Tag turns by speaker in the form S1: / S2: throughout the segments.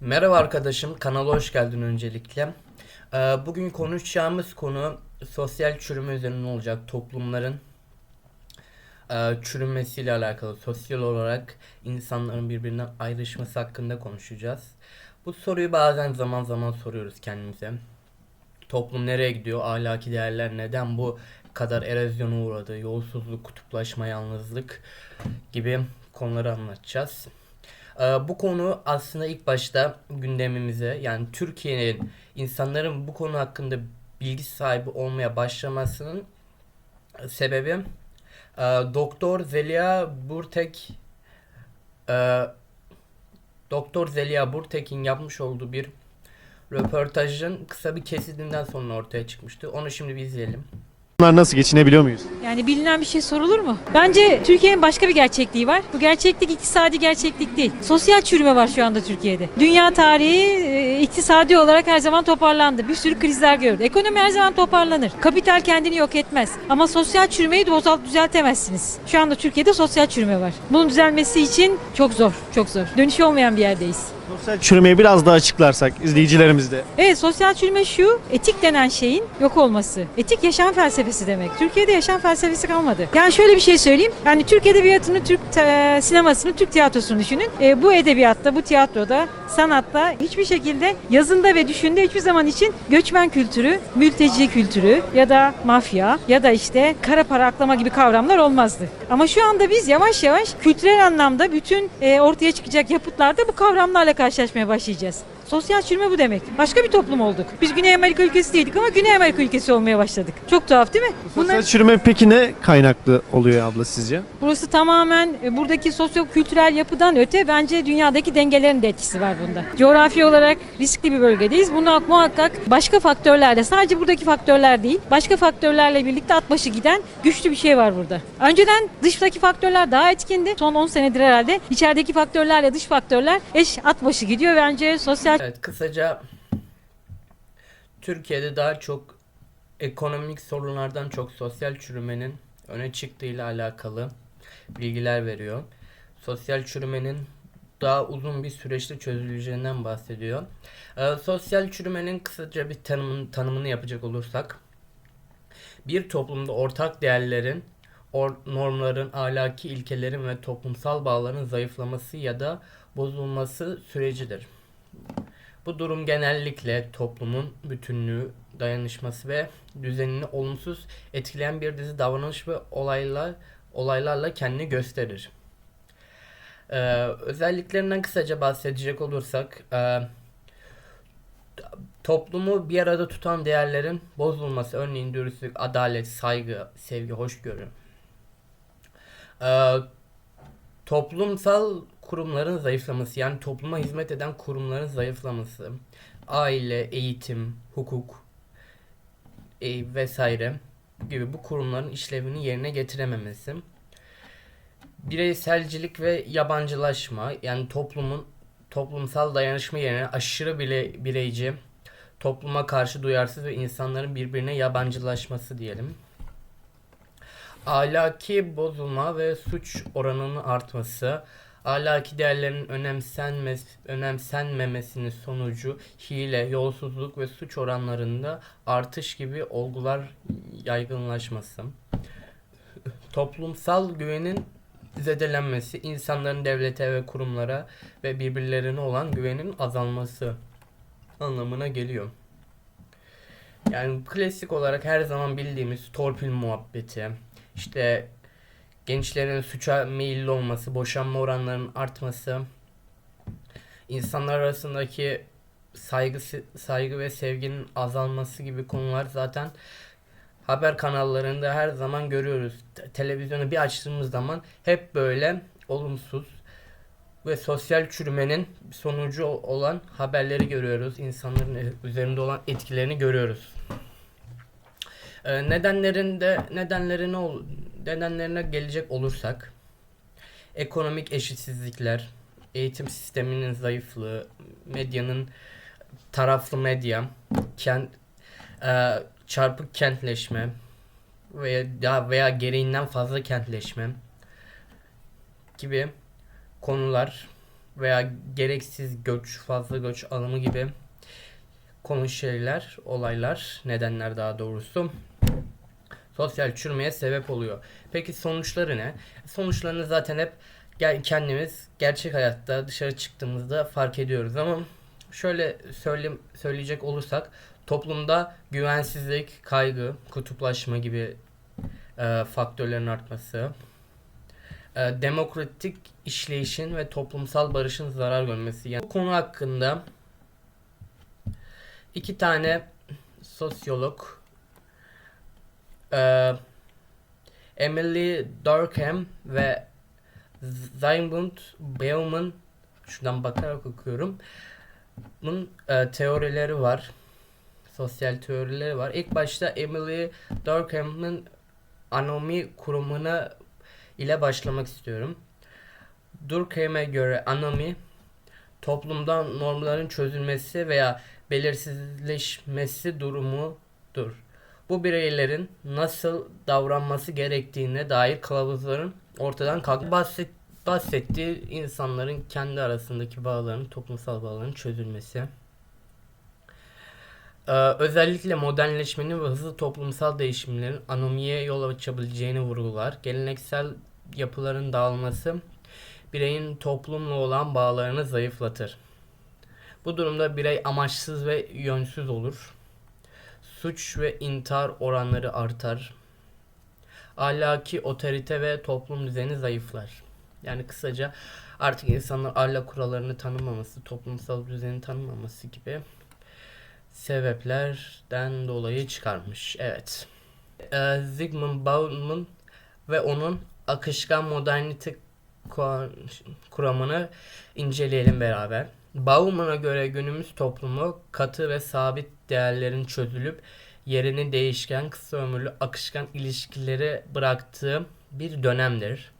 S1: Merhaba arkadaşım, kanala hoş geldin öncelikle. Ee, Bugün konuşacağımız konu sosyal çürüme üzerine olacak. Toplumların e, çürümesiyle alakalı, sosyal olarak insanların birbirinden ayrışması hakkında konuşacağız. Bu soruyu bazen zaman zaman soruyoruz kendimize. Toplum nereye gidiyor? Ahlaki değerler neden bu kadar erozyona uğradı? Yolsuzluk, kutuplaşma, yalnızlık gibi konuları anlatacağız. Ee, bu konu aslında ilk başta gündemimize yani Türkiye'nin insanların bu konu hakkında bilgi sahibi olmaya başlamasının sebebi e, Doktor Zeliha Burtek e, Doktor Zeliha Burtek'in yapmış olduğu bir röportajın kısa bir kesitinden sonra ortaya çıkmıştı. Onu şimdi bir izleyelim.
S2: Bunlar nasıl geçinebiliyor muyuz?
S3: Yani bilinen bir şey sorulur mu? Bence Türkiye'nin başka bir gerçekliği var. Bu gerçeklik iktisadi gerçeklik değil. Sosyal çürüme var şu anda Türkiye'de. Dünya tarihi e, iktisadi olarak her zaman toparlandı. Bir sürü krizler gördü. Ekonomi her zaman toparlanır. Kapital kendini yok etmez. Ama sosyal çürümeyi de düzeltemezsiniz. Şu anda Türkiye'de sosyal çürüme var. Bunun düzelmesi için çok zor, çok zor. Dönüşü olmayan bir yerdeyiz.
S2: Sosyal çürümeyi biraz daha açıklarsak izleyicilerimiz de.
S3: Evet sosyal çürüme şu etik denen şeyin yok olması. Etik yaşam felsefesi demek. Türkiye'de yaşam felsefesi kalmadı. Yani şöyle bir şey söyleyeyim. Yani Türk edebiyatını, Türk sinemasını, Türk tiyatrosunu düşünün. E, bu edebiyatta, bu tiyatroda, sanatta hiçbir şekilde yazında ve düşünde hiçbir zaman için göçmen kültürü, mülteci kültürü ya da mafya ya da işte kara para aklama gibi kavramlar olmazdı. Ama şu anda biz yavaş yavaş kültürel anlamda bütün e, ortaya çıkacak yapıtlarda bu kavramlarla karşılaşmaya başlayacağız. Sosyal çürüme bu demek. Başka bir toplum olduk. Biz Güney Amerika ülkesi değildik ama Güney Amerika ülkesi olmaya başladık. Çok tuhaf değil mi?
S2: Sosyal
S3: Bunlar,
S2: çürüme peki ne kaynaklı oluyor abla sizce?
S3: burası tamamen e, buradaki sosyo-kültürel yapıdan öte bence dünyadaki dengelerin de etkisi var bunda. Coğrafi olarak riskli bir bölgedeyiz. Bunu muhakkak başka faktörlerle, sadece buradaki faktörler değil, başka faktörlerle birlikte at başı giden güçlü bir şey var burada. Önceden dıştaki faktörler daha etkindi. Son 10 senedir herhalde içerideki faktörlerle dış faktörler eş at başı gidiyor. Bence sosyal
S1: Evet kısaca Türkiye'de daha çok ekonomik sorunlardan çok sosyal çürümenin öne çıktığıyla alakalı bilgiler veriyor. Sosyal çürümenin daha uzun bir süreçte çözüleceğinden bahsediyor. Ee, sosyal çürümenin kısaca bir tanımını, tanımını yapacak olursak bir toplumda ortak değerlerin, or- normların, ahlaki ilkelerin ve toplumsal bağların zayıflaması ya da bozulması sürecidir. Bu durum genellikle toplumun bütünlüğü, dayanışması ve düzenini olumsuz etkileyen bir dizi davranış ve olaylar olaylarla kendini gösterir. Ee, özelliklerinden kısaca bahsedecek olursak, e, toplumu bir arada tutan değerlerin bozulması, örneğin dürüstlük, adalet, saygı, sevgi, hoşgörü. Ee, toplumsal kurumların zayıflaması yani topluma hizmet eden kurumların zayıflaması, aile, eğitim, hukuk e, vesaire gibi bu kurumların işlevini yerine getirememesi, bireyselcilik ve yabancılaşma yani toplumun toplumsal dayanışma yerine aşırı bile, bireyci, topluma karşı duyarsız ve insanların birbirine yabancılaşması diyelim. Ahlaki bozulma ve suç oranının artması, ahlaki değerlerin önemsenmez, önemsenmemesinin sonucu hile, yolsuzluk ve suç oranlarında artış gibi olgular yaygınlaşması. Toplumsal güvenin zedelenmesi, insanların devlete ve kurumlara ve birbirlerine olan güvenin azalması anlamına geliyor. Yani klasik olarak her zaman bildiğimiz torpil muhabbeti, işte gençlerin suça meyilli olması, boşanma oranlarının artması, insanlar arasındaki saygı saygı ve sevginin azalması gibi konular zaten haber kanallarında her zaman görüyoruz. Te- Televizyonu bir açtığımız zaman hep böyle olumsuz ve sosyal çürümenin sonucu olan haberleri görüyoruz. İnsanların üzerinde olan etkilerini görüyoruz. Ee, nedenlerinde nedenlerine ol- nedenlerine gelecek olursak ekonomik eşitsizlikler, eğitim sisteminin zayıflığı, medyanın taraflı medya, kent e, çarpık kentleşme veya veya gereğinden fazla kentleşme gibi konular veya gereksiz göç, fazla göç alımı gibi konu şeyler, olaylar, nedenler daha doğrusu sosyal çürümeye sebep oluyor. Peki sonuçları ne? Sonuçlarını zaten hep kendimiz gerçek hayatta dışarı çıktığımızda fark ediyoruz ama şöyle söyle, söyleyecek olursak toplumda güvensizlik, kaygı, kutuplaşma gibi e, faktörlerin artması, e, demokratik işleyişin ve toplumsal barışın zarar görmesi. Yani bu konu hakkında iki tane sosyolog Emily Durkheim ve Zygmunt Bauman şuradan bakarak okuyorum. Bunun e, teorileri var. Sosyal teorileri var. İlk başta Emily Durkheim'in anomi kurumuna ile başlamak istiyorum. Durkheim'e göre anomi toplumda normların çözülmesi veya belirsizleşmesi durumudur. Bu bireylerin nasıl davranması gerektiğine dair kılavuzların ortadan kalkıp bahset, bahsettiği insanların kendi arasındaki bağların, toplumsal bağların çözülmesi. Ee, özellikle modernleşmenin ve hızlı toplumsal değişimlerin anomiye yol açabileceğini vurgular. Geleneksel yapıların dağılması bireyin toplumla olan bağlarını zayıflatır. Bu durumda birey amaçsız ve yönsüz olur. Suç ve intihar oranları artar. Ahlaki otorite ve toplum düzeni zayıflar. Yani kısaca artık insanlar ahlak kurallarını tanımaması, toplumsal düzeni tanımaması gibi sebeplerden dolayı çıkarmış. Evet. Ee, Zygmunt Bauman ve onun akışkan modernite ku- kuramını inceleyelim beraber. Bauman'a göre günümüz toplumu katı ve sabit değerlerin çözülüp yerini değişken, kısa ömürlü, akışkan ilişkileri bıraktığı bir dönemdir.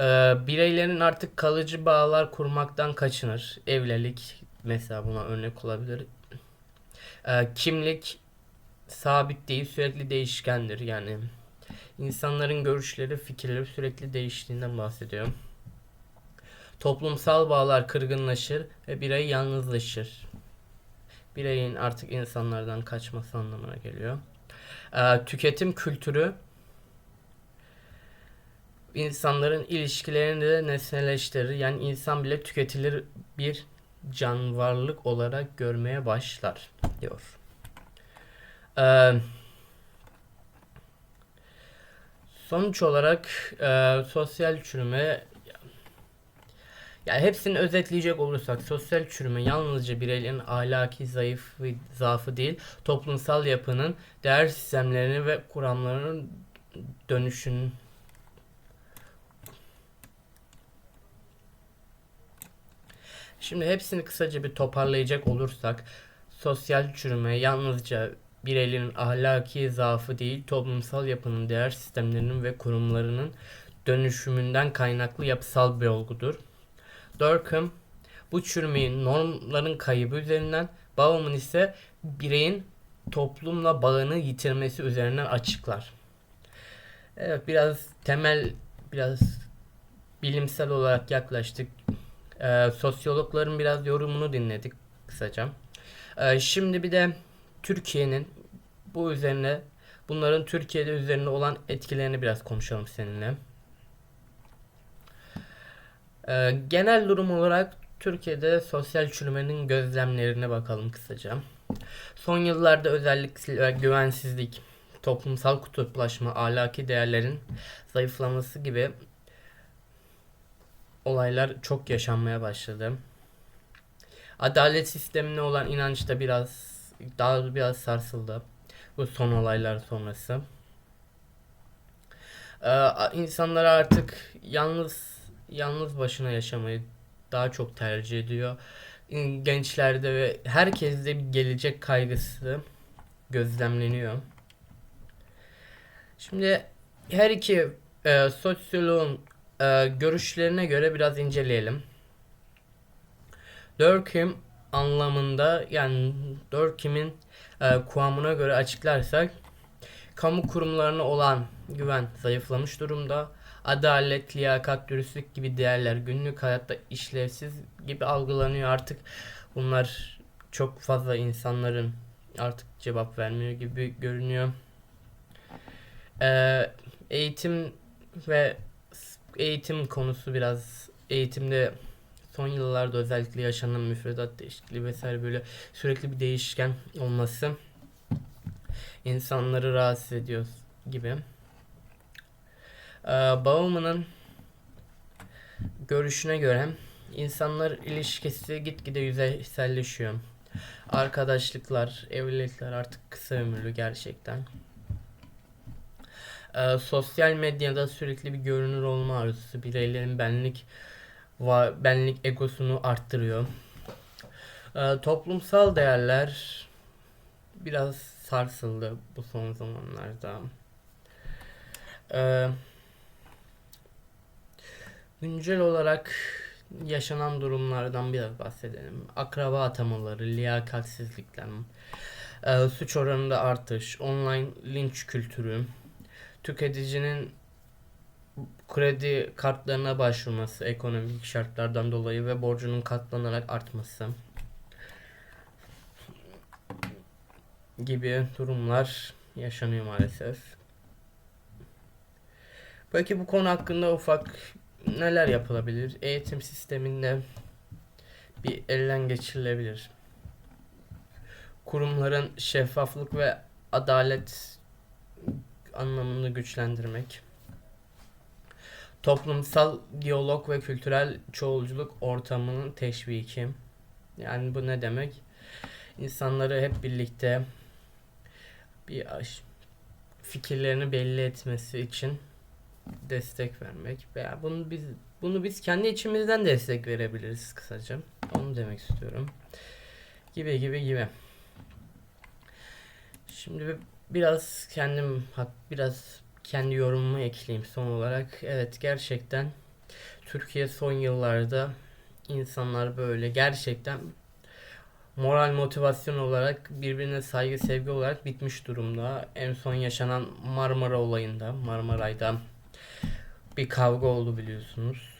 S1: Ee, bireylerin artık kalıcı bağlar kurmaktan kaçınır. Evlilik mesela buna örnek olabilir. Ee, kimlik sabit değil, sürekli değişkendir. Yani insanların görüşleri, fikirleri sürekli değiştiğinden bahsediyor. Toplumsal bağlar kırgınlaşır ve birey yalnızlaşır. Bireyin artık insanlardan kaçması anlamına geliyor. Ee, tüketim kültürü insanların ilişkilerini de nesneleştirir. Yani insan bile tüketilir bir canvarlık olarak görmeye başlar diyor. Ee, sonuç olarak e, sosyal çürüme yani hepsini özetleyecek olursak sosyal çürüme yalnızca bireylerin ahlaki zayıf ve zaafı değil, toplumsal yapının, değer sistemlerini ve kuramlarının dönüşün Şimdi hepsini kısaca bir toparlayacak olursak sosyal çürüme yalnızca bireylerin ahlaki zaafı değil, toplumsal yapının, değer sistemlerinin ve kurumlarının dönüşümünden kaynaklı yapısal bir olgudur. Durkheim bu çürümeyi normların kaybı üzerinden, Bauman ise bireyin toplumla bağını yitirmesi üzerinden açıklar. Evet biraz temel, biraz bilimsel olarak yaklaştık. Ee, sosyologların biraz yorumunu dinledik kısaca. Ee, şimdi bir de Türkiye'nin bu üzerine bunların Türkiye'de üzerine olan etkilerini biraz konuşalım seninle. Ee, genel durum olarak Türkiye'de sosyal çürümenin gözlemlerine bakalım kısaca. Son yıllarda özellikle güvensizlik, toplumsal kutuplaşma, ahlaki değerlerin zayıflaması gibi olaylar çok yaşanmaya başladı. Adalet sistemine olan inanç da biraz daha biraz sarsıldı bu son olaylar sonrası. Ee, insanlar artık yalnız yalnız başına yaşamayı daha çok tercih ediyor. Gençlerde ve herkeste bir gelecek kaygısı gözlemleniyor. Şimdi her iki e, sosyoloğun e, görüşlerine göre biraz inceleyelim. Durkheim anlamında yani Durkheim'in e, kuramına göre açıklarsak kamu kurumlarına olan güven zayıflamış durumda. Adalet, liyakat, dürüstlük gibi değerler günlük hayatta işlevsiz gibi algılanıyor artık. Bunlar çok fazla insanların artık cevap vermiyor gibi görünüyor. Ee, eğitim ve eğitim konusu biraz eğitimde son yıllarda özellikle yaşanan müfredat değişikliği vesaire böyle sürekli bir değişken olması insanları rahatsız ediyor gibi. Ee, Bauman'ın görüşüne göre insanlar ilişkisi gitgide yüzeyselleşiyor. Arkadaşlıklar, evlilikler artık kısa ömürlü gerçekten. Ee, sosyal medyada sürekli bir görünür olma arzusu bireylerin benlik benlik egosunu arttırıyor. Ee, toplumsal değerler biraz sarsıldı bu son zamanlarda. Ee, güncel olarak yaşanan durumlardan biraz bahsedelim. Akraba atamaları, liyakatsizlikler, e, suç oranında artış, online linç kültürü, tüketicinin kredi kartlarına başvurması ekonomik şartlardan dolayı ve borcunun katlanarak artması gibi durumlar yaşanıyor maalesef. Peki bu konu hakkında ufak neler yapılabilir? Eğitim sisteminde bir elden geçirilebilir. Kurumların şeffaflık ve adalet anlamını güçlendirmek. Toplumsal diyalog ve kültürel çoğulculuk ortamının teşviki. Yani bu ne demek? İnsanları hep birlikte bir fikirlerini belli etmesi için destek vermek veya bunu biz bunu biz kendi içimizden destek verebiliriz kısaca. Onu demek istiyorum. Gibi gibi gibi. Şimdi bir- biraz kendim biraz kendi yorumumu ekleyeyim son olarak. Evet gerçekten Türkiye son yıllarda insanlar böyle gerçekten moral motivasyon olarak birbirine saygı sevgi olarak bitmiş durumda. En son yaşanan Marmara olayında Marmaray'da bir kavga oldu biliyorsunuz.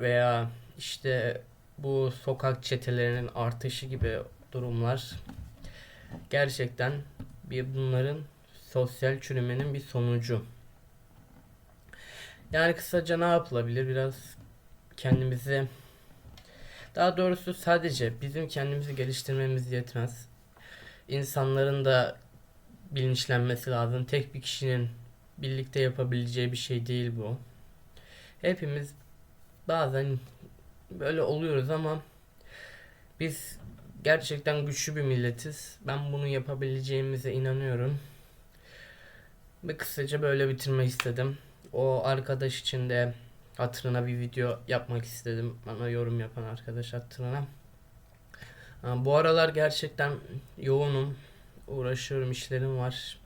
S1: Veya işte bu sokak çetelerinin artışı gibi durumlar gerçekten bir bunların sosyal çürümenin bir sonucu. Yani kısaca ne yapılabilir? Biraz kendimizi daha doğrusu sadece bizim kendimizi geliştirmemiz yetmez. İnsanların da bilinçlenmesi lazım. Tek bir kişinin birlikte yapabileceği bir şey değil bu. Hepimiz bazen böyle oluyoruz ama biz gerçekten güçlü bir milletiz. Ben bunu yapabileceğimize inanıyorum. Ve kısaca böyle bitirmek istedim. O arkadaş için de hatırına bir video yapmak istedim. Bana yorum yapan arkadaş hatırına. Ha, Bu aralar gerçekten yoğunum. Uğraşıyorum, işlerim var.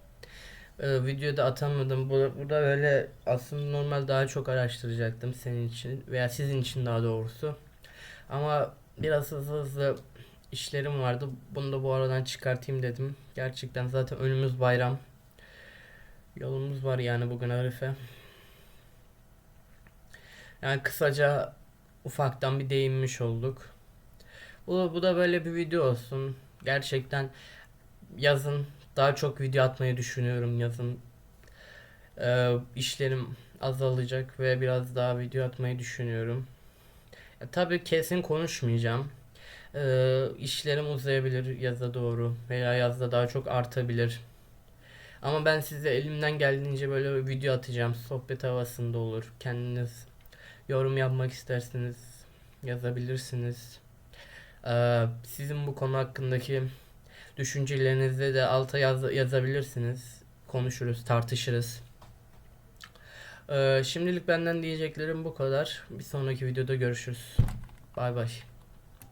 S1: Ee, videoda atamadım. Bu- Burada öyle aslında normal daha çok araştıracaktım senin için veya sizin için daha doğrusu. Ama biraz hızlı hızlı işlerim vardı. Bunu da bu aradan çıkartayım dedim. Gerçekten zaten önümüz bayram. Yolumuz var yani bugün Arife. Yani kısaca ufaktan bir değinmiş olduk. Bu, bu da böyle bir video olsun. Gerçekten yazın daha çok video atmayı düşünüyorum yazın. Ee, işlerim azalacak ve biraz daha video atmayı düşünüyorum. Ya, tabii kesin konuşmayacağım. Ee, işlerim uzayabilir yaza doğru veya yazda daha çok artabilir. Ama ben size elimden geldiğince böyle video atacağım. Sohbet havasında olur. Kendiniz yorum yapmak isterseniz yazabilirsiniz. Ee, sizin bu konu hakkındaki düşüncelerinizi de alta yaz yazabilirsiniz. Konuşuruz, tartışırız. Ee, şimdilik benden diyeceklerim bu kadar. Bir sonraki videoda görüşürüz. Bay bay.